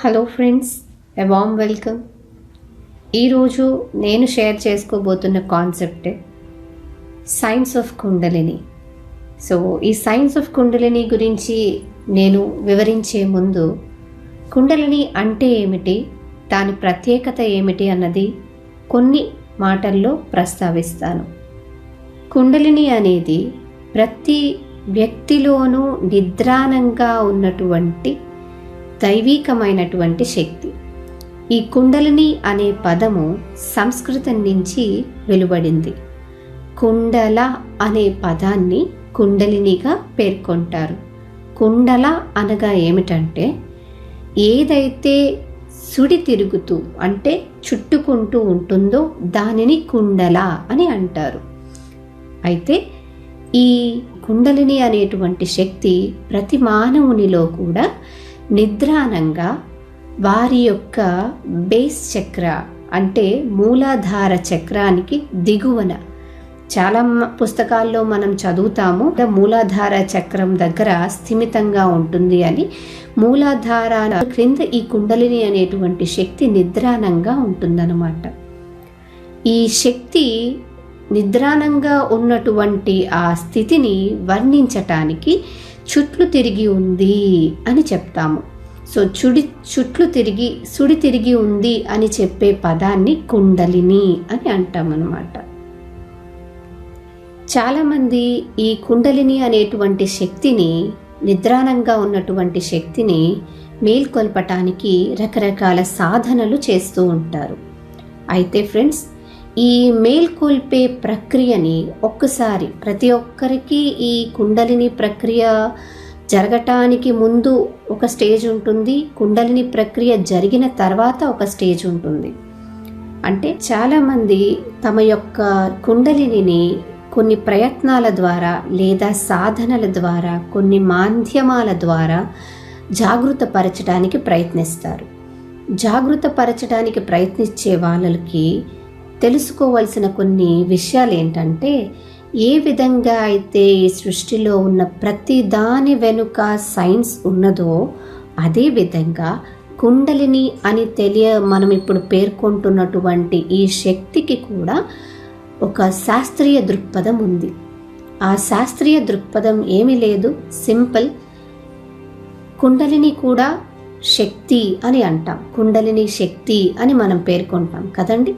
Hello friends a warm welcome ఈరోజు నేను share చేసుకోబోతున్న concept science of Kundalini so ఈ science of kundalini గురించి నేను వివరించే ముందు కుండలిని అంటే ఏమిటి? దాని ప్రత్యేకత ఏమిటి అన్నది కొన్ని మాటల్లో ప్రస్తావిస్తాను. కుండలిని అనేది ప్రతి వ్యక్తిలోనూ నిద్రానంగా ఉన్నటువంటి దైవీకమైనటువంటి శక్తి. ఈ కుండలిని అనే పదము సంస్కృతం నుంచి వెలువడింది. కుండల అనే పదాన్ని కుండలినిగా పేర్కొంటారు. కుండల అనగా ఏమిటంటే ఏదైతే సుడి తిరుగుతూ అంటే చుట్టుకుంటూ ఉంటుందో దానిని కుండల అని అంటారు. అయితే ఈ కుండలిని అనేటువంటి శక్తి ప్రతి మానవునిలో కూడా నిద్రానంగా వారి యొక్క బేస్ చక్ర అంటే మూలాధార చక్రానికి దిగువన. చాలా పుస్తకాల్లో మనం చదువుతాము మూలాధార చక్రం దగ్గర స్థిమితంగా ఉంటుంది అని. మూలాధార క్రింద ఈ కుండలిని అనేటువంటి శక్తి నిద్రానంగా ఉంటుందన్నమాట. ఈ శక్తి నిద్రానంగా ఉన్నటువంటి ఆ స్థితిని వర్ణించటానికి చుట్లు తిరిగి ఉంది అని చెప్తాము. సో చుడి చుట్లు తిరిగి సుడి తిరిగి ఉంది అని చెప్పే పదాన్ని కుండలిని అని అంటామన్నమాట. చాలామంది ఈ కుండలిని అనేటువంటి శక్తిని నిద్రానంగా ఉన్నటువంటి శక్తిని మేల్కొల్పటానికి రకరకాల సాధనలు చేస్తూ ఉంటారు. అయితే ఫ్రెండ్స్ ఈ మేల్కొల్పే ప్రక్రియని ఒక్కసారి ప్రతి ఒక్కరికి ఈ కుండలిని ప్రక్రియ జరగటానికి ముందు ఒక స్టేజ్ ఉంటుంది. కుండలిని ప్రక్రియ జరిగిన తర్వాత ఒక స్టేజ్ ఉంటుంది. అంటే చాలామంది తమ యొక్క కుండలిని కొన్ని ప్రయత్నాల ద్వారా లేదా సాధనల ద్వారా కొన్ని మాధ్యమాల ద్వారా జాగృతపరచడానికి ప్రయత్నిస్తారు. జాగృతపరచడానికి ప్రయత్నించే వాళ్ళకి తెలుసుకోవలసిన కొన్ని విషయాలు ఏంటంటే ఏ విధంగా అయితే ఈ సృష్టిలో ఉన్న ప్రతి దాని వెనుక సైన్స్ ఉన్నదో అదే విధంగా కుండలిని అని తెలియ మనం ఇప్పుడు పేర్కొంటున్నటువంటి ఈ శక్తికి కూడా ఒక శాస్త్రీయ దృక్పథం ఉంది. ఆ శాస్త్రీయ దృక్పథం ఏమీ లేదు. సింపుల్. కుండలిని కూడా శక్తి అని అంటాం. కుండలిని శక్తి అని మనం పేర్కొంటాం కదండి?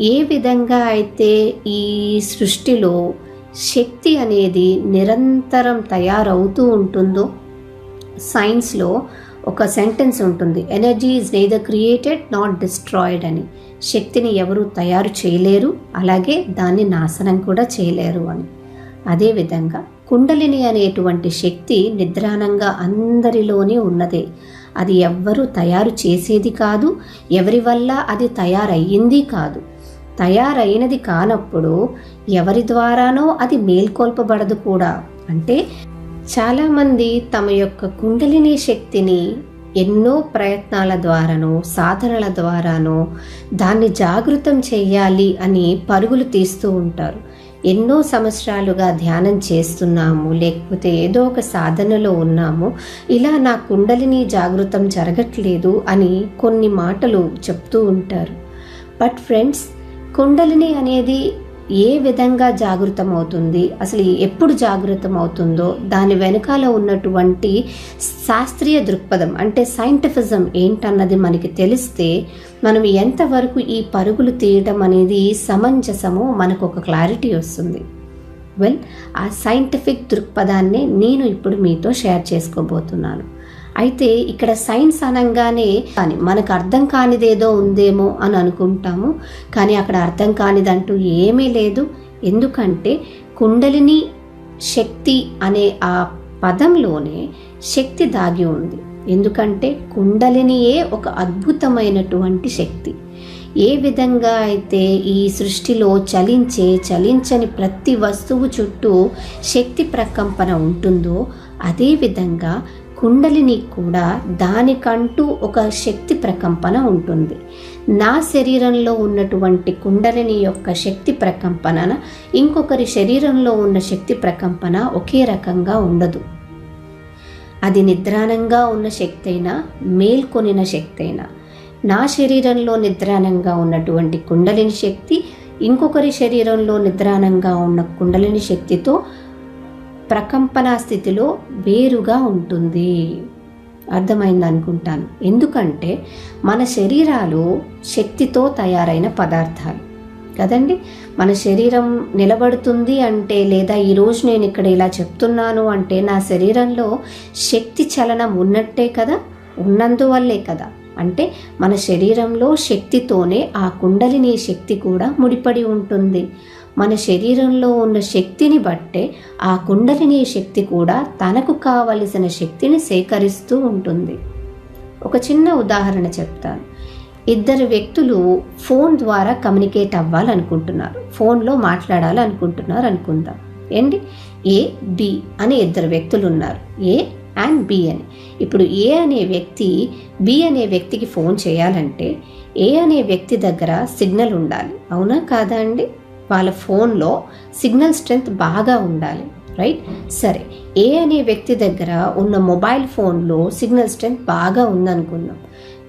ఏ విధంగా అయితే ఈ సృష్టిలో శక్తి అనేది నిరంతరం తయారవుతూ ఉంటుందో సైన్స్లో ఒక సెంటెన్స్ ఉంటుంది. Energy is neither created not destroyed అని. శక్తిని ఎవరు తయారు చేయలేరు అలాగే దాన్ని నాశనం కూడా చేయలేరు అని. అదేవిధంగా కుండలిని అనేటువంటి శక్తి నిద్రానంగా అందరిలోనే ఉన్నదే. అది ఎవ్వరూ తయారు చేసేది కాదు ఎవరి వల్ల అది తయారయ్యింది కాదు. తయారైనది కానప్పుడు ఎవరి ద్వారానో అది మేల్కొల్పబడదు కూడా. అంటే చాలామంది తమ యొక్క కుండలిని శక్తిని ఎన్నో ప్రయత్నాల ద్వారానో సాధనల ద్వారానో దాన్ని జాగృతం చేయాలి అని పరుగులు తీస్తూ ఉంటారు. ఎన్నో సంవత్సరాలుగా ధ్యానం చేస్తున్నాము లేకపోతే ఏదో ఒక సాధనలో ఉన్నాము ఇలా నా కుండలిని జాగృతం జరగట్లేదు అని కొన్ని మాటలు చెప్తూ ఉంటారు. బట్ ఫ్రెండ్స్ కుండలిని అనేది ఏ విధంగా జాగృతం అవుతుంది అసలు ఎప్పుడు జాగృతమవుతుందో దాని వెనకాల ఉన్నటువంటి శాస్త్రీయ దృక్పథం అంటే సైంటిఫిజం ఏంటన్నది మనకి తెలిస్తే మనం ఎంతవరకు ఈ పరుగులు తీయడం అనేది సమంజసమో మనకు ఒక క్లారిటీ వస్తుంది. వెల్ ఆ సైంటిఫిక్ దృక్పథాన్ని నేను ఇప్పుడు మీతో షేర్ చేసుకోబోతున్నాను. అయితే ఇక్కడ సైన్స్ అనగానే కానీ మనకు అర్థం కానిదేదో ఉందేమో అని అనుకుంటాము. కానీ అక్కడ అర్థం కానిదంటూ ఏమీ లేదు. ఎందుకంటే కుండలిని శక్తి అనే ఆ పదంలోనే శక్తి దాగి ఉంది. ఎందుకంటే కుండలినియే ఒక అద్భుతమైనటువంటి శక్తి. ఏ విధంగా అయితే ఈ సృష్టిలో చలించే చలించని ప్రతి వస్తువు చుట్టూ శక్తి ప్రకంపన ఉంటుందో అదే విధంగా కుండలిని కూడా దానికంటూ ఒక శక్తి ప్రకంపన ఉంటుంది. నా శరీరంలో ఉన్నటువంటి కుండలిని యొక్క శక్తి ప్రకంపన ఇంకొకరి శరీరంలో ఉన్న శక్తి ప్రకంపన ఒకే రకంగా ఉండదు. అది నిద్రానంగా ఉన్న శక్తి అయినా మేల్కొనిన శక్తి అయినా నా శరీరంలో నిద్రానంగా ఉన్నటువంటి కుండలిని శక్తి ఇంకొకరి శరీరంలో నిద్రానంగా ఉన్న కుండలిని శక్తితో ప్రకంపన స్థితిలో వేరుగా ఉంటుంది. అర్థమైంది అనుకుంటాను. ఎందుకంటే మన శరీరాలు శక్తితో తయారైన పదార్థాలు. కదండి? మన శరీరం నిలబడుతుంది అంటే లేదా ఈరోజు నేను ఇక్కడ ఇలా చెప్తున్నాను అంటే నా శరీరంలో శక్తి చలనం ఉన్నట్టే కదా? ఉన్నందువల్లే కదా. అంటే మన శరీరంలో శక్తితోనే ఆ కుండలిని శక్తి కూడా ముడిపడి ఉంటుంది. మన శరీరంలో ఉన్న శక్తిని బట్టే ఆ కుండలిని శక్తి కూడా తనకు కావలసిన శక్తిని సేకరిస్తూ ఉంటుంది. ఒక చిన్న ఉదాహరణ చెప్తాను. ఇద్దరు వ్యక్తులు ఫోన్ ద్వారా కమ్యూనికేట్ అవ్వాలనుకుంటున్నారు. ఫోన్లో మాట్లాడాలనుకుంటున్నారు అనుకుందాం. ఏంటి? ఏ బి అనే ఇద్దరు వ్యక్తులు ఉన్నారు ఏ అండ్ బి అని. ఇప్పుడు ఏ అనే వ్యక్తి బి అనే వ్యక్తికి ఫోన్ చేయాలంటే ఏ అనే వ్యక్తి దగ్గర సిగ్నల్ ఉండాలి. అవునా కాదా అండి? వాళ్ళ ఫోన్లో సిగ్నల్ స్ట్రెంగ్త్ బాగా ఉండాలి రైట్? సరే ఏ అనే వ్యక్తి దగ్గర ఉన్న మొబైల్ ఫోన్లో సిగ్నల్ స్ట్రెంగ్త్ బాగా ఉందనుకుందాం.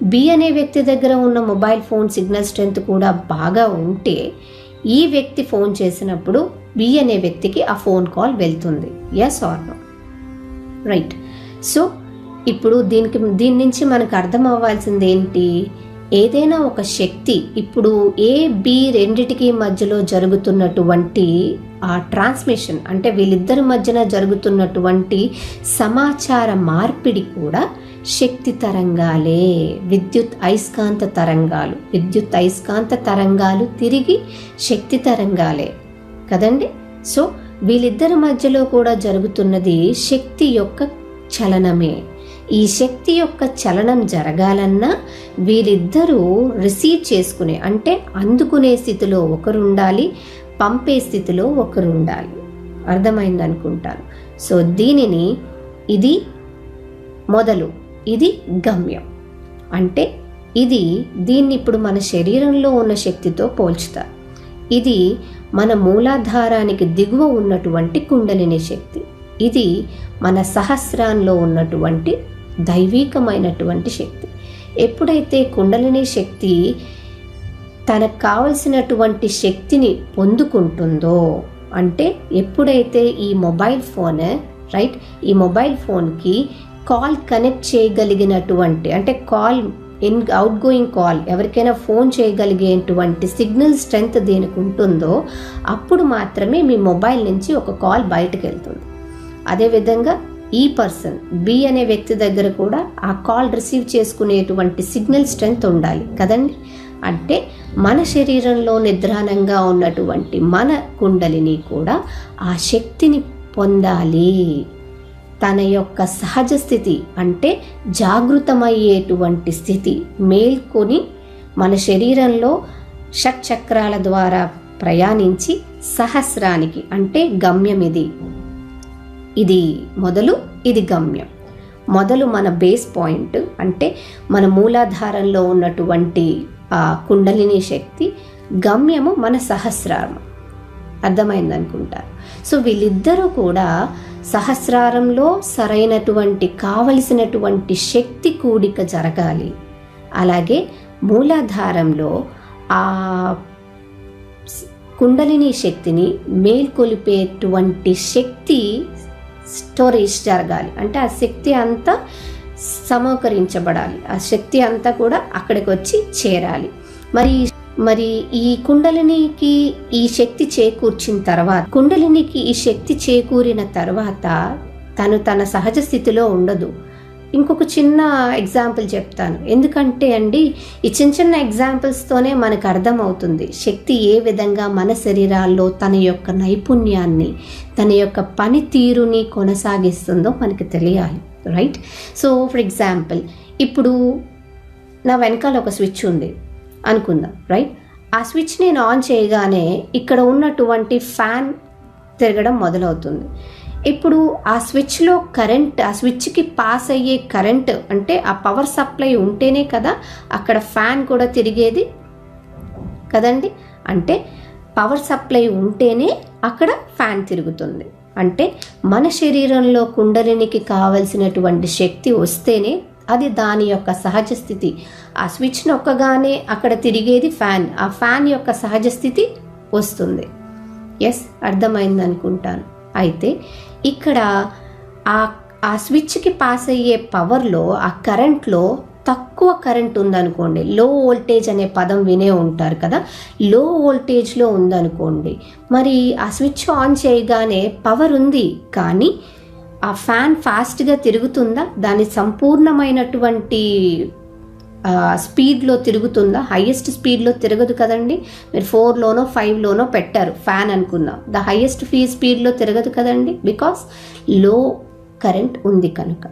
బి అనే వ్యక్తి దగ్గర ఉన్న మొబైల్ ఫోన్ సిగ్నల్ స్ట్రెంగ్త్ కూడా బాగా ఉంటే ఈ వ్యక్తి ఫోన్ చేసినప్పుడు బి అనే వ్యక్తికి ఆ ఫోన్ కాల్ వెళ్తుంది. Yes or no right so ఇప్పుడు దీనికి దీని నుంచి మనకు అర్థం అవ్వాల్సింది ఏంటి ఏదైనా ఒక శక్తి ఇప్పుడు ఏ బి రెండిటికి మధ్యలో జరుగుతున్నటువంటి ఆ ట్రాన్స్మిషన్ అంటే వీళ్ళిద్దరి మధ్యన జరుగుతున్నటువంటి సమాచార మార్పిడి కూడా శక్తి తరంగాలే విద్యుత్ అయస్కాంత తరంగాలు. విద్యుత్ అయస్కాంత తరంగాలు తిరిగి శక్తి తరంగాలే కదండి? సో వీళ్ళిద్దరి మధ్యలో కూడా జరుగుతున్నది శక్తి యొక్క చలనమే. ఈ శక్తి యొక్క చలనం జరగాలన్నా వీరిద్దరూ రిసీవ్ చేసుకునే అంటే అందుకునే స్థితిలో ఒకరు ఉండాలి పంపే స్థితిలో ఒకరు ఉండాలి అర్థమైంది అనుకుంటాను సో దీనిని ఇది మొదలు ఇది గమ్యం. అంటే ఇది దీన్ని ఇప్పుడు మన శరీరంలో ఉన్న శక్తితో పోల్చుతారు. ఇది మన మూలాధారానికి దిగువ ఉన్నటువంటి కుండలిని శక్తి. ఇది మన సహస్రాల్లో ఉన్నటువంటి దైవీకమైనటువంటి శక్తి. ఎప్పుడైతే కుండలిని శక్తి తనకు కావలసినటువంటి శక్తిని పొందుకుంటుందో అంటే ఎప్పుడైతే ఈ మొబైల్ ఫోన్ రైట్? ఈ మొబైల్ ఫోన్కి కాల్ కనెక్ట్ చేయగలిగినటువంటి అంటే call in out going call ఎవరికైనా ఫోన్ చేయగలిగేటువంటి సిగ్నల్ స్ట్రెంగ్త్ దేనికి ఉంటుందో అప్పుడు మాత్రమే మీ మొబైల్ నుంచి ఒక కాల్ బయటకు వెళ్తుంది అదేవిధంగా ఈ పర్సన్ బి అనే వ్యక్తి దగ్గర కూడా ఆ కాల్ రిసీవ్ చేసుకునేటువంటి సిగ్నల్ స్ట్రెంగ్త్ ఉండాలి కదండి? అంటే మన శరీరంలో నిద్రాణంగా ఉన్నటువంటి మన కుండలిని కూడా ఆ శక్తిని పొందాలి. తన యొక్క సహజ స్థితి అంటే జాగృతమయ్యేటువంటి స్థితి మేల్కొని మన శరీరంలో షట్చక్రాల ద్వారా ప్రయాణించి సహస్రానికి అంటే గమ్యం ఇది ఇది మొదలు ఇది గమ్యం. మొదలు మన బేస్ పాయింట్ అంటే మన మూలాధారంలో ఉన్నటువంటి ఆ కుండలిని శక్తి గమ్యము మన సహస్రారం అర్థమైంది అనుకుంటారు సో వీళ్ళిద్దరూ కూడా సహస్రారంలో సరైనటువంటి కావలసినటువంటి శక్తి కూడిక జరగాలి. అలాగే మూలాధారంలో ఆ కుండలిని శక్తిని మేల్కొలిపేటువంటి శక్తి స్టోరేజ్ జరగాలి. అంటే ఆ శక్తి అంతా సమకరించబడాలి. ఆ శక్తి అంతా కూడా అక్కడికి వచ్చి చేరాలి. మరి మరి ఈ కుండలినికి ఈ శక్తి చేకూర్చిన తర్వాత కుండలినికి ఈ శక్తి చేకూరిన తర్వాత తను తన సహజ స్థితిలో ఉండదు. ఇంకొక చిన్న ఎగ్జాంపుల్ చెప్తాను. ఎందుకంటే అండి ఈ చిన్న చిన్న ఎగ్జాంపుల్స్తోనే మనకు అర్థమవుతుంది శక్తి ఏ విధంగా మన శరీరాల్లో తన యొక్క నైపుణ్యాన్ని తన యొక్క పనితీరుని కొనసాగిస్తుందో మనకు తెలియాలి. రైట్ సో ఫర్ ఎగ్జాంపుల్ ఇప్పుడు నా వెనకాల ఒక స్విచ్ ఉంది అనుకుందాం. రైట్ ఆ స్విచ్ నేను ఆన్ చేయగానే ఇక్కడ ఉన్నటువంటి ఫ్యాన్ తిరగడం మొదలవుతుంది. ఇప్పుడు ఆ స్విచ్లో కరెంట్ ఆ స్విచ్కి పాస్ అయ్యే కరెంట్ అంటే ఆ పవర్ సప్లై ఉంటేనే కదా అక్కడ ఫ్యాన్ కూడా తిరిగేది కదండి? అంటే పవర్ సప్లై ఉంటేనే అక్కడ ఫ్యాన్ తిరుగుతుంది. అంటే మన శరీరంలో కుండలినికి కావలసినటువంటి శక్తి వస్తేనే అది దాని యొక్క సహజ స్థితి. ఆ స్విచ్ నొక్కగానే అక్కడ తిరిగేది ఫ్యాన్. ఆ ఫ్యాన్ యొక్క సహజ స్థితి వస్తుంది. ఎస్ అర్థమైంది అనుకుంటాను అయితే ఇక్కడ ఆ ఆ స్విచ్కి పాస్ అయ్యే పవర్లో ఆ కరెంట్లో తక్కువ కరెంట్ ఉందనుకోండి. లో వోల్టేజ్ అనే పదం వినే ఉంటారు కదా? లో వోల్టేజ్లో ఉందనుకోండి. మరి ఆ స్విచ్ ఆన్ చేయగానే పవర్ ఉంది కానీ ఆ ఫ్యాన్ ఫాస్ట్గా తిరుగుతుందా? దాని సంపూర్ణమైనటువంటి స్పీడ్లో తిరుగుతుందా? హైయెస్ట్ స్పీడ్లో తిరగదు కదండి. మీరు ఫోర్లోనో ఫైవ్లోనో పెట్టారు. ఫ్యాన్ అనుకుందాం. ద హైయెస్ట్ ఫీ స్పీడ్లో తిరగదు కదండి. బికాస్లో కరెంట్ ఉంది కనుక.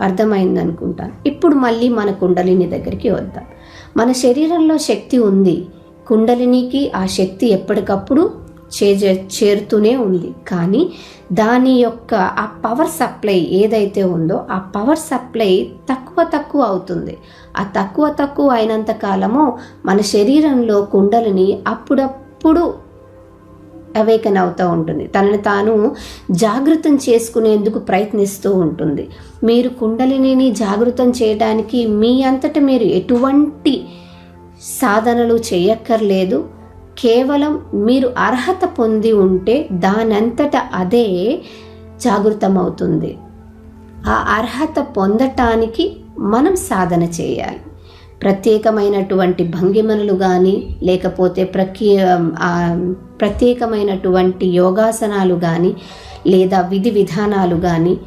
అర్థమైంది అనుకుంటాను. ఇప్పుడు మళ్ళీ మన కుండలిని దగ్గరికి వద్దాం. మన శరీరంలో శక్తి ఉంది. కుండలినికి ఆ శక్తి ఎప్పటికప్పుడు చే చేరుతూనే ఉంది. కానీ దాని యొక్క ఆ పవర్ సప్లై ఏదైతే ఉందో ఆ పవర్ సప్లై తక్కువ తక్కువ అవుతుంది. ఆ తక్కువ తక్కువ అయినంత కాలము మన శరీరంలో కుండలిని అప్పుడప్పుడు అవేకన్ అవుతూ ఉంటుంది. తనని తాను జాగృతం చేసుకునేందుకు ప్రయత్నిస్తూ ఉంటుంది. మీరు కుండలిని జాగృతం చేయడానికి మీ అంతట మీరు ఎటువంటి సాధనలు చేయక్కర్లేదు. కేవలం మీరు అర్హత పొంది ఉంటే దానంతట అదే జాగృతం అవుతుంది ఆ అర్హత పొందటానికి మనం సాధన చేయాలి. ప్రత్యేకమైనటువంటి భంగిమనులు కానీ లేకపోతే ప్రక్రియ ప్రత్యేకమైనటువంటి యోగాసనాలు కానీ లేదా విధి విధానాలు కానీ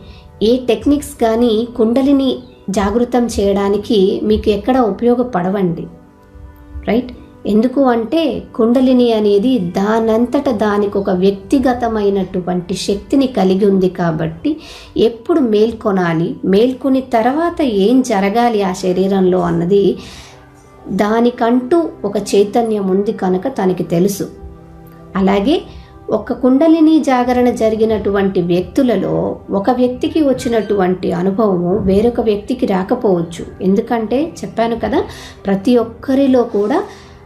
ఏ టెక్నిక్స్ కానీ కుండలిని జాగృతం చేయడానికి మీకు ఎక్కడ ఉపయోగపడవండి. రైట్? ఎందుకు అంటే కుండలిని అనేది దానంతట దానికి ఒక వ్యక్తిగతమైనటువంటి శక్తిని కలిగి ఉంది కాబట్టి ఎప్పుడు మేల్కొనాలి మేల్కొని తర్వాత ఏం జరగాలి ఆ శరీరంలో అన్నది దానికంటూ ఒక చైతన్యం ఉంది కనుక తనకి తెలుసు. అలాగే ఒక కుండలిని జాగరణ జరిగినటువంటి వ్యక్తులలో ఒక వ్యక్తికి వచ్చినటువంటి అనుభవము వేరొక వ్యక్తికి రాకపోవచ్చు. ఎందుకంటే చెప్పాను కదా ప్రతి ఒక్కరిలో కూడా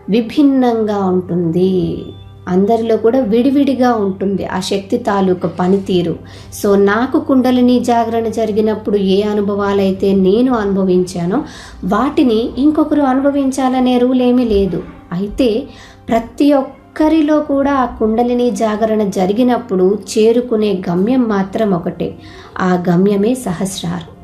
విభిన్నంగా ఉంటుంది. అందరిలో కూడా విడివిడిగా ఉంటుంది ఆ శక్తి తాలూకు పనితీరు. సో నాకు కుండలిని జాగరణ జరిగినప్పుడు ఏ అనుభవాలైతే నేను అనుభవించానో వాటిని ఇంకొకరు అనుభవించాలనే రూల్ ఏమీ లేదు. అయితే ప్రతి ఒక్కరిలో కూడా ఆ కుండలిని జాగరణ జరిగినప్పుడు చేరుకునే గమ్యం మాత్రం ఒకటే. ఆ గమ్యమే సహస్రారం.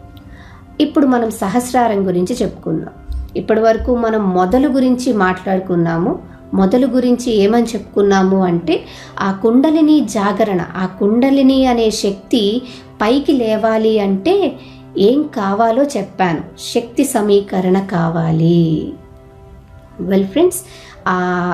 ఇప్పుడు మనం సహస్రారం గురించి చెప్పుకుందాం. ఇప్పటి వరకు మనం మొదలు గురించి మాట్లాడుకున్నాము. మొదలు గురించి ఏమని చెప్పుకున్నాము అంటే ఆ కుండలిని జాగరణ ఆ కుండలిని అనే శక్తి పైకి లేవాలి అంటే ఏం కావాలో చెప్పాను. శక్తి సమీకరణ కావాలి. వెల్ ఫ్రెండ్స్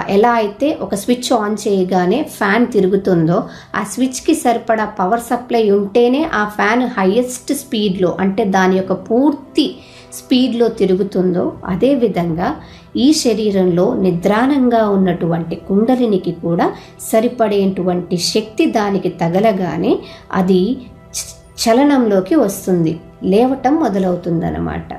ఎలా అయితే ఒక స్విచ్ ఆన్ చేయగానే ఫ్యాన్ తిరుగుతుందో ఆ స్విచ్కి సరిపడా పవర్ సప్లై ఉంటేనే ఆ ఫ్యాన్ హయ్యెస్ట్ స్పీడ్లో అంటే దాని యొక్క పూర్తి స్పీడ్లో తిరుగుతుందో అదేవిధంగా ఈ శరీరంలో నిద్రానంగా ఉన్నటువంటి కుండలినికి కూడా సరిపడేటువంటి శక్తి దానికి తగలగానే అది చ- చలనంలోకి వస్తుంది. లేవటం మొదలవుతుందన్నమాట.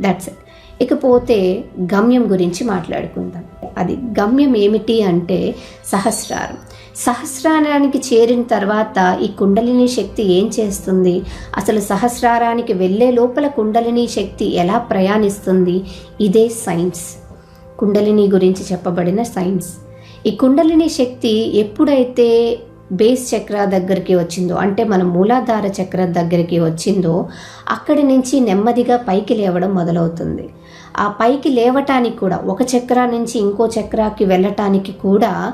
దట్స్ ఇట్ ఇకపోతే గమ్యం గురించి మాట్లాడుకుందాం. అది గమ్యం ఏమిటి అంటే సహస్రారం. సహస్రారానికి చేరిన తర్వాత ఈ కుండలిని శక్తి ఏం చేస్తుంది? అసలు సహస్రారానికి వెళ్ళే లోపల కుండలిని శక్తి ఎలా ప్రయాణిస్తుంది? ఇదే సైన్స్. కుండలిని గురించి చెప్పబడిన సైన్స్. ఈ కుండలిని శక్తి ఎప్పుడైతే బేస్ చక్ర దగ్గరికి వచ్చిందో అంటే మన మూలాధార చక్ర దగ్గరికి వచ్చిందో అక్కడి నుంచి నెమ్మదిగా పైకి లేవడం మొదలవుతుంది. ఆ పైకి లేవటానికి కూడా ఒక చక్ర నుంచి ఇంకో చక్రాకి వెళ్ళటానికి కూడా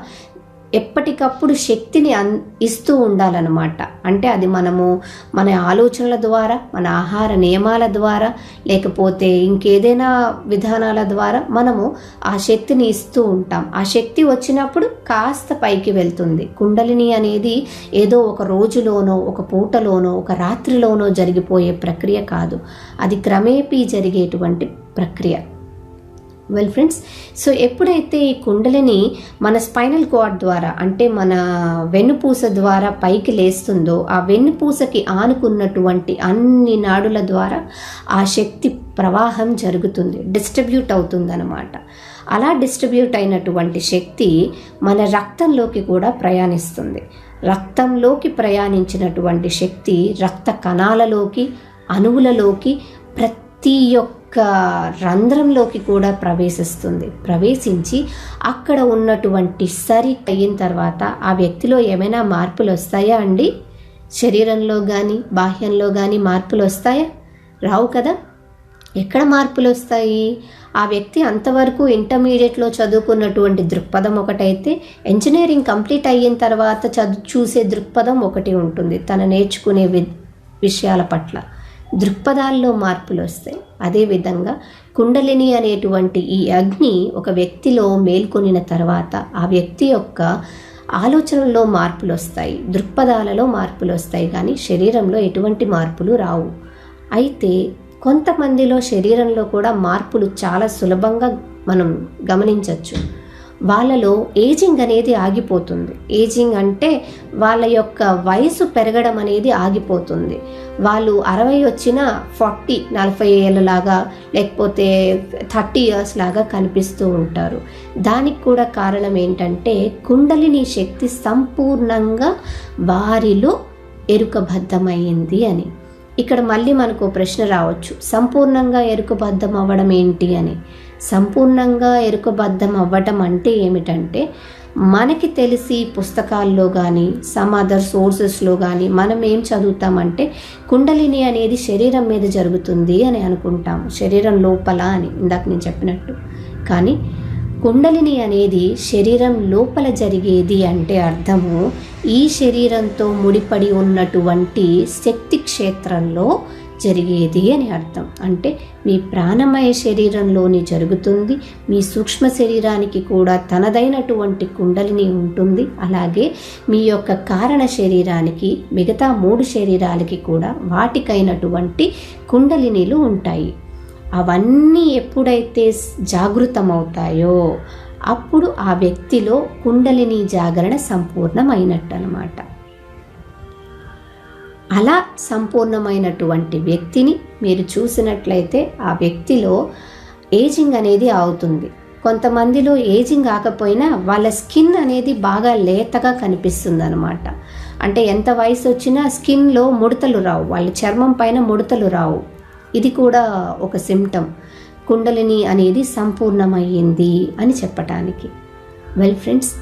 ఎప్పటికప్పుడు శక్తిని అన్ ఇస్తూ ఉండాలన్నమాట. అంటే అది మనము మన ఆలోచనల ద్వారా మన ఆహార నియమాల ద్వారా లేకపోతే ఇంకేదైనా విధానాల ద్వారా మనము ఆ శక్తిని ఇస్తూ ఉంటాం. ఆ శక్తి వచ్చినప్పుడు కాస్త పైకి వెళ్తుంది. కుండలిని అనేది ఏదో ఒక రోజులోనో ఒక పూటలోనో ఒక రాత్రిలోనో జరిగిపోయే ప్రక్రియ కాదు. అది క్రమేపీ జరిగేటువంటి ప్రక్రియ. వెల్ ఫ్రెండ్స్ సో ఎప్పుడైతే ఈ కుండలిని మన స్పైనల్ కార్డ్ ద్వారా అంటే మన వెన్నుపూస ద్వారా పైకి లేస్తుందో ఆ వెన్నుపూసకి ఆనుకున్నటువంటి అన్ని నాడుల ద్వారా ఆ శక్తి ప్రవాహం జరుగుతుంది డిస్ట్రిబ్యూట్ అవుతుందన్నమాట. అలా డిస్ట్రిబ్యూట్ అయినటువంటి శక్తి మన రక్తంలోకి కూడా ప్రయాణిస్తుంది. రక్తంలోకి ప్రయాణించినటువంటి శక్తి రక్త కణాలలోకి అణువులలోకి ప్రతి ఒక్క రంధ్రంలోకి కూడా ప్రవేశిస్తుంది. ప్రవేశించి అక్కడ ఉన్నటువంటి సరి అయిన తర్వాత ఆ వ్యక్తిలో ఏమైనా మార్పులు వస్తాయా అండి? శరీరంలో కానీ బాహ్యంలో కానీ మార్పులు వస్తాయా? రావు కదా. ఎక్కడ మార్పులు వస్తాయి? ఆ వ్యక్తి అంతవరకు ఇంటర్మీడియట్లో చదువుకున్నటువంటి దృక్పథం ఒకటైతే ఇంజనీరింగ్ కంప్లీట్ అయిన తర్వాత చదువు చూసే దృక్పథం ఒకటి ఉంటుంది. తన నేర్చుకునే వి విషయాల పట్ల. దృక్పథాల్లో మార్పులు వస్తాయి అదేవిధంగా కుండలిని అనేటువంటి ఈ అగ్ని ఒక వ్యక్తిలో మేల్కొనిన తర్వాత ఆ వ్యక్తి యొక్క ఆలోచనల్లో మార్పులు వస్తాయి దృక్పథాలలో మార్పులు వస్తాయి కానీ శరీరంలో ఎటువంటి మార్పులు రావు. అయితే కొంతమందిలో శరీరంలో కూడా మార్పులు చాలా సులభంగా మనం గమనించవచ్చు వాళ్ళలో ఏజింగ్ అనేది ఆగిపోతుంది. ఏజింగ్ అంటే వాళ్ళ యొక్క వయసు పెరగడం అనేది ఆగిపోతుంది. వాళ్ళు అరవై వచ్చిన ఫార్టీ నలభై ఏళ్ళలాగా లేకపోతే థర్టీ ఇయర్స్ లాగా కనిపిస్తూ ఉంటారు. దానికి కూడా కారణం ఏంటంటే కుండలిని శక్తి సంపూర్ణంగా వారిలో ఎరుకబద్ధమైంది అని. ఇక్కడ మళ్ళీ మనకు ప్రశ్న రావచ్చు. సంపూర్ణంగా ఎరుకబద్ధం అవ్వడం ఏంటి అని? సంపూర్ణంగా ఎరుకబద్ధం అవ్వటం అంటే ఏమిటంటే మనకి తెలిసి పుస్తకాల్లో కానీ సమ్ అదర్ సోర్సెస్లో కానీ మనం ఏం చదువుతామంటే కుండలిని అనేది శరీరం మీద జరుగుతుంది అని అనుకుంటాం. శరీరం లోపల అని ఇందాక నేను చెప్పినట్టు. కానీ కుండలిని అనేది శరీరం లోపల జరిగేది అంటే అర్థము ఈ శరీరంతో ముడిపడి ఉన్నటువంటి శక్తి క్షేత్రంలో జరిగేది అని అర్థం. అంటే మీ ప్రాణమయ శరీరంలోని జరుగుతుంది మీ సూక్ష్మ శరీరానికి కూడా తనదైనటువంటి కుండలిని ఉంటుంది. అలాగే మీ యొక్క కారణ శరీరానికి మిగతా మూడు శరీరాలకి కూడా వాటికైనటువంటి కుండలినీలు ఉంటాయి. అవన్నీ ఎప్పుడైతే జాగృతమవుతాయో అప్పుడు ఆ వ్యక్తిలో కుండలిని జాగరణ సంపూర్ణమైనట్టు అనమాట అలా సంపూర్ణమైనటువంటి వ్యక్తిని మీరు చూసినట్లయితే ఆ వ్యక్తిలో ఏజింగ్ అనేది అవుతుంది. కొంతమందిలో ఏజింగ్ కాకపోయినా వాళ్ళ స్కిన్ అనేది బాగా లేతగా కనిపిస్తుంది అనమాట అంటే ఎంత వయసు వచ్చినా స్కిన్లో ముడతలు రావు. వాళ్ళ చర్మం పైన ముడతలు రావు. ఇది కూడా ఒక సిమ్టమ్ కుండలిని అనేది సంపూర్ణమయ్యింది అని చెప్పటానికి. Well friends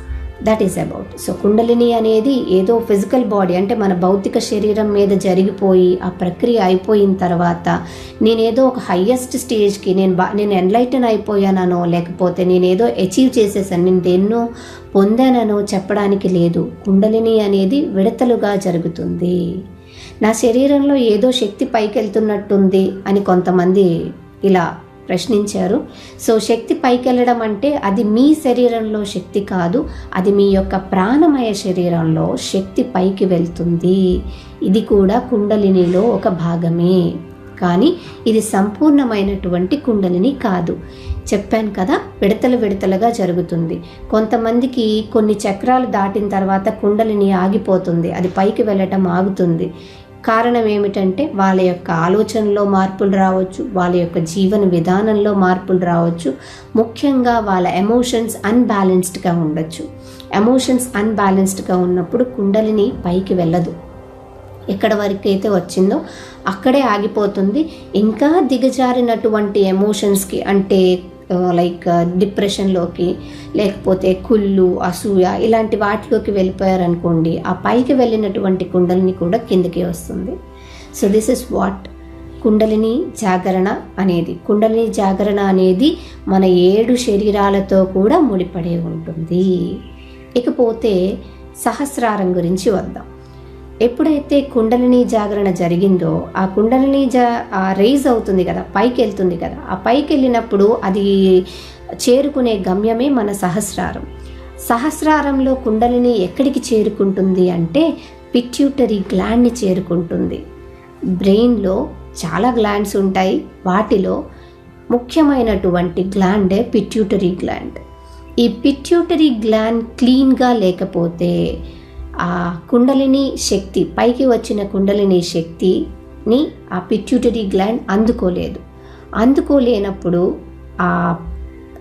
that is about so Kundalini అనేది ఏదో ఫిజికల్ బాడీ అంటే మన భౌతిక శరీరం మీద జరిగిపోయి ఆ ప్రక్రియ అయిపోయిన తర్వాత నేనేదో ఒక హయ్యెస్ట్ స్టేజ్కి నేను బా నేను ఎన్లైటన్ అయిపోయానో లేకపోతే నేనేదో అచీవ్ చేసేసాను నేను ఎన్నో పొందాననో చెప్పడానికి లేదు. కుండలిని అనేది విడతలుగా జరుగుతుంది. నా శరీరంలో ఏదో శక్తి పైకి వెళ్తున్నట్టుంది అని కొంతమంది ఇలా ప్రశ్నించారు. సో శక్తి పైకెళ్ళడం అంటే అది మీ శరీరంలో శక్తి కాదు అది మీ యొక్క ప్రాణమయ శరీరంలో శక్తి పైకి వెళ్తుంది. ఇది కూడా కుండలినిలో ఒక భాగమే. కానీ ఇది సంపూర్ణమైనటువంటి కుండలిని కాదు. చెప్పాను కదా విడతలు విడతలుగా జరుగుతుంది. కొంతమందికి కొన్ని చక్రాలు దాటిన తర్వాత కుండలిని ఆగిపోతుంది అది పైకి వెళ్ళటం ఆగుతుంది. కారణం ఏమిటంటే వాళ్ళ యొక్క ఆలోచనలో మార్పులు రావచ్చు వాళ్ళ యొక్క జీవన విధానంలో మార్పులు రావచ్చు. ముఖ్యంగా వాళ్ళ ఎమోషన్స్ అన్బ్యాలెన్స్డ్గా ఉండొచ్చు. ఎమోషన్స్ అన్బ్యాలెన్స్డ్గా ఉన్నప్పుడు కుండలిని పైకి వెళ్ళదు. ఎక్కడ వరకు అయితే వచ్చిందో అక్కడే ఆగిపోతుంది. ఇంకా దిగజారినటువంటి ఎమోషన్స్కి అంటే లైక్ డిప్రెషన్లోకి లేకపోతే కుళ్ళు అసూయ ఇలాంటి వాటిలోకి వెళ్ళిపోయారనుకోండి ఆ పైకి వెళ్ళినటువంటి కుండలిని కూడా కిందకి వస్తుంది. So this is what kundalini జాగరణ అనేది. కుండలిని జాగరణ అనేది మన ఏడు శరీరాలతో కూడా ముడిపడే ఉంటుంది. ఇకపోతే సహస్రారం గురించి వద్దాం. ఎప్పుడైతే కుండలిని జాగరణ జరిగిందో ఆ కుండలిని జా రైజ్ అవుతుంది కదా పైకి వెళ్తుంది కదా ఆ పైకి వెళ్ళినప్పుడు అది చేరుకునే గమ్యమే మన సహస్రారం. సహస్రారంలో కుండలిని ఎక్కడికి చేరుకుంటుంది అంటే పిట్యూటరీ గ్లాండ్ని చేరుకుంటుంది. బ్రెయిన్లో చాలా గ్లాండ్స్ ఉంటాయి వాటిలో ముఖ్యమైనటువంటి గ్లాండే పిట్యూటరీ గ్లాండ్. ఈ పిట్యూటరీ గ్లాండ్ క్లీన్గా లేకపోతే ఆ కుండలిని శక్తి పైకి వచ్చిన కుండలిని శక్తిని ఆ పిట్యూటరీ గ్లాండ్ అందుకోలేదు. అందుకోలేనప్పుడు ఆ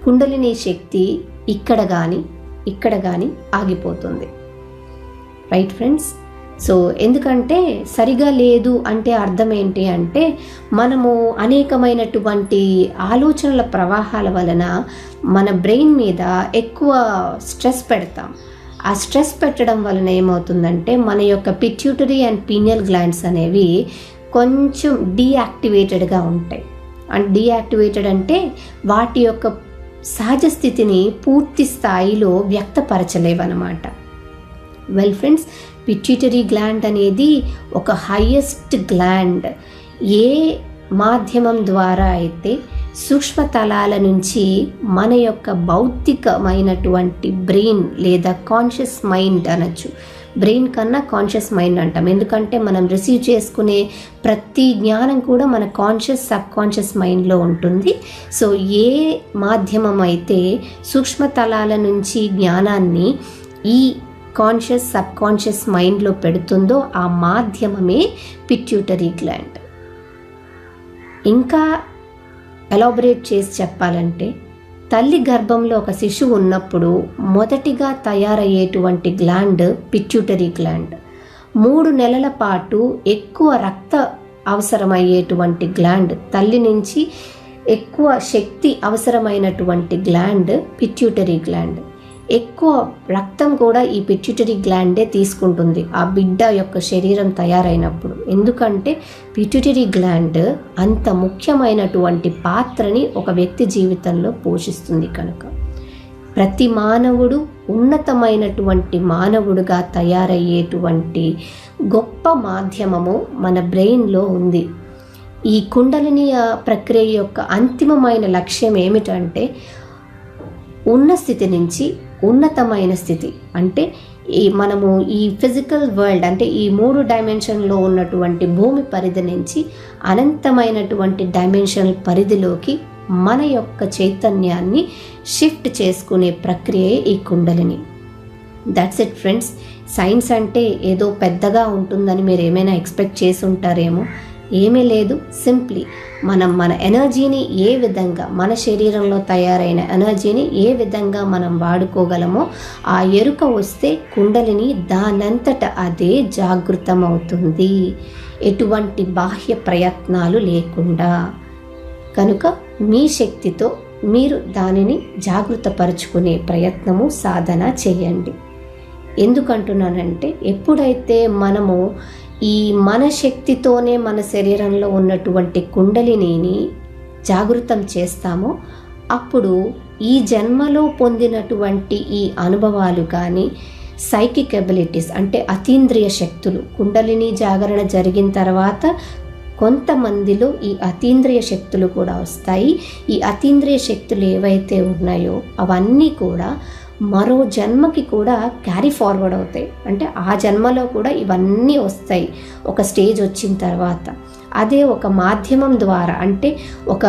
కుండలిని శక్తి ఇక్కడ కానీ ఇక్కడ కానీ ఆగిపోతుంది. రైట్ ఫ్రెండ్స్ సో ఎందుకంటే సరిగా లేదు అంటే అర్థం ఏంటి అంటే మనము అనేకమైనటువంటి ఆలోచనల ప్రవాహాల వలన మన బ్రెయిన్ మీద ఎక్కువ స్ట్రెస్ పెడతాం. ఆ స్ట్రెస్ పెట్టడం వలన ఏమవుతుందంటే మన యొక్క పిట్యూటరీ అండ్ పీనియల్ గ్లాండ్స్ అనేవి కొంచెం డీయాక్టివేటెడ్గా ఉంటాయి. అండ్ డీయాక్టివేటెడ్ అంటే వాటి యొక్క సహజ స్థితిని పూర్తి స్థాయిలో వ్యక్తపరచలేవన్నమాట. వెల్ ఫ్రెండ్స్ పిట్యూటరీ గ్లాండ్ అనేది ఒక హయ్యెస్ట్ గ్లాండ్ ఏ మాధ్యమం ద్వారా అయితే సూక్ష్మ తలాల నుంచి మన యొక్క భౌతికమైనటువంటి బ్రెయిన్ లేదా కాన్షియస్ మైండ్ అనొచ్చు. బ్రెయిన్ కన్నా కాన్షియస్ మైండ్ అంటాం. ఎందుకంటే మనం రిసీవ్ చేసుకునే ప్రతి జ్ఞానం కూడా మన కాన్షియస్ సబ్ కాన్షియస్ మైండ్లో ఉంటుంది. సో ఏ మాధ్యమం అయితే సూక్ష్మ తలాల నుంచి జ్ఞానాన్ని ఈ కాన్షియస్ సబ్ కాన్షియస్ మైండ్లో పెడుతుందో ఆ మాధ్యమమే పిట్యూటరీ గ్లాండ్. ఇంకా ఎలాబరేట్ చేసి చెప్పాలంటే తల్లి గర్భంలో ఒక శిశువు ఉన్నప్పుడు మొదటిగా తయారయ్యేటువంటి గ్లాండ్ పిట్యూటరీ గ్లాండ్. మూడు నెలల పాటు ఎక్కువ రక్త అవసరమయ్యేటువంటి గ్లాండ్ తల్లి నుంచి ఎక్కువ శక్తి అవసరమైనటువంటి గ్లాండ్ పిట్యూటరీ గ్లాండ్. ఎక్కువ రక్తం కూడా ఈ పిట్యూటరీ గ్లాండే తీసుకుంటుంది ఆ బిడ్డ యొక్క శరీరం తయారైనప్పుడు. ఎందుకంటే పిట్యూటరీ గ్లాండ్ అంత ముఖ్యమైనటువంటి పాత్రని ఒక వ్యక్తి జీవితంలో పోషిస్తుంది కనుక. ప్రతి మానవుడు ఉన్నతమైనటువంటి మానవుడుగా తయారయ్యేటువంటి గొప్ప మాధ్యమము మన బ్రెయిన్లో ఉంది. ఈ కుండలిని ప్రక్రియ యొక్క అంతిమమైన లక్ష్యం ఏమిటంటే ఉన్న స్థితి నుంచి ఉన్నతమైన స్థితి. అంటే ఈ మనము ఈ ఫిజికల్ వరల్డ్ అంటే ఈ మూడు డైమెన్షన్లో ఉన్నటువంటి భూమి పరిధి నుంచి అనంతమైనటువంటి డైమెన్షనల్ పరిధిలోకి మన యొక్క చైతన్యాన్ని షిఫ్ట్ చేసుకునే ప్రక్రియే ఈ kundalini. That's it friends science అంటే ఏదో పెద్దగా ఉంటుందని మీరు ఏమైనా ఎక్స్పెక్ట్ చేసి ఉంటారేమో ఏమీ లేదు. సింప్లీ మనం మన ఎనర్జీని ఏ విధంగా మన శరీరంలో తయారైన ఎనర్జీని ఏ విధంగా మనం వాడుకోగలమో ఆ ఎరుక వస్తే కుండలిని దానంతట అదే జాగృతమవుతుంది. ఎటువంటి బాహ్య ప్రయత్నాలు లేకుండా. కనుక మీ శక్తితో మీరు దానిని జాగృతపరుచుకునే ప్రయత్నము సాధన చేయండి. ఎందుకంటున్నానంటే ఎప్పుడైతే మనము ఈ మన శక్తితోనే మన శరీరంలో ఉన్నటువంటి కుండలిని జాగృతం చేస్తామో అప్పుడు ఈ జన్మలో పొందినటువంటి ఈ అనుభవాలు కానీ సైకిక్ ఎబిలిటీస్ అంటే అతీంద్రియ శక్తులు కుండలిని జాగరణ జరిగిన తర్వాత కొంతమందిలో ఈ అతీంద్రియ శక్తులు కూడా వస్తాయి. ఈ అతీంద్రియ శక్తులు ఏవైతే ఉన్నాయో అవన్నీ కూడా మరో జన్మకి కూడా క్యారీ ఫార్వర్డ్ అవుతాయి. అంటే ఆ జన్మలో కూడా ఇవన్నీ వస్తాయి. ఒక స్టేజ్ వచ్చిన తర్వాత. అదే ఒక మాధ్యమం ద్వారా అంటే ఒక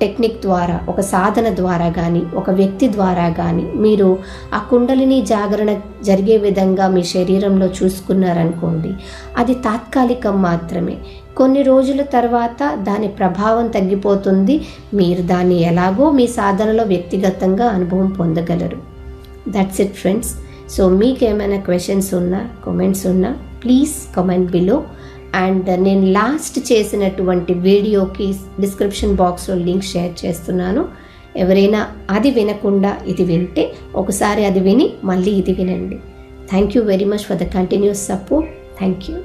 టెక్నిక్ ద్వారా ఒక సాధన ద్వారా కానీ ఒక వ్యక్తి ద్వారా కానీ మీరు ఆ కుండలిని జాగరణ జరిగే విధంగా మీ శరీరంలో చూసుకున్నారనుకోండి అది తాత్కాలికం మాత్రమే. కొన్ని రోజుల తర్వాత దాని ప్రభావం తగ్గిపోతుంది. మీరు దాన్ని ఎలాగో మీ సాధనలో వ్యక్తిగతంగా అనుభవం పొందగలరు. దట్స్ ఇట్ ఫ్రెండ్స్ సో మీకు ఏమైనా క్వశ్చన్స్ ఉన్నా కామెంట్స్ ఉన్నా ప్లీజ్ కామెంట్ బిలో అండ్ నేను లాస్ట్ చేసినటువంటి వీడియోకి డిస్క్రిప్షన్ బాక్స్లో లింక్ షేర్ చేస్తున్నాను. ఎవరైనా అది వినకుండా ఇది వింటే ఒకసారి అది విని మళ్ళీ ఇది వినండి. Thank you very much for the continuous support thank you